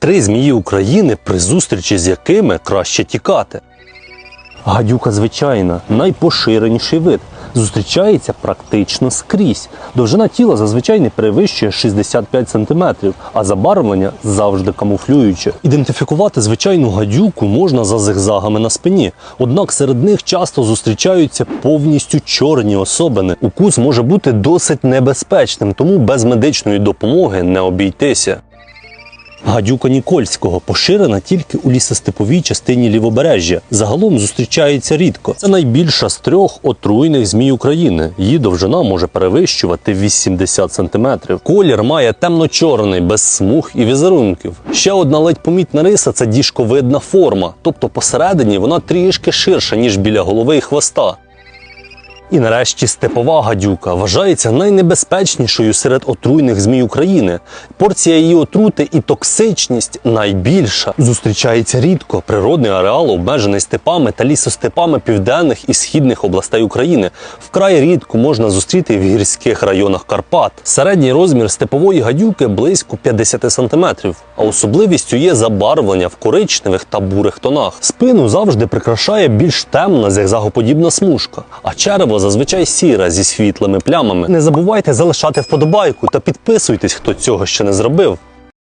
Три змії України, при зустрічі з якими краще тікати. Гадюка звичайна, найпоширеніший вид. Зустрічається практично скрізь. Довжина тіла зазвичай не перевищує 65 см, а забарвлення завжди камуфлююче. Ідентифікувати звичайну гадюку можна за зигзагами на спині, однак серед них часто зустрічаються повністю чорні особини. Укус може бути досить небезпечним, тому без медичної допомоги не обійтися. Гадюка Нікольського поширена тільки у лісостеповій частині лівобережжя. Загалом зустрічається рідко. Це найбільша з трьох отруйних змій України. Її довжина може перевищувати 80 см. Колір має темно-чорний, без смуг і візерунків. Ще одна ледь помітна риса це діжковидна форма, тобто посередині вона трішки ширша, ніж біля голови і хвоста. І нарешті степова гадюка вважається найнебезпечнішою серед отруйних змій України. Порція її отрути і токсичність найбільша. Зустрічається рідко. Природний ареал обмежений степами та лісостепами південних і східних областей України. Вкрай рідко можна зустріти в гірських районах Карпат. Середній розмір степової гадюки близько 50 см, а особливістю є забарвлення в коричневих та бурих тонах. Спину завжди прикрашає більш темна зигзагоподібна смужка, а черево зазвичай сіре зі світлими плямами. Не забувайте залишати вподобайку та підписуйтесь, хто цього ще не зробив.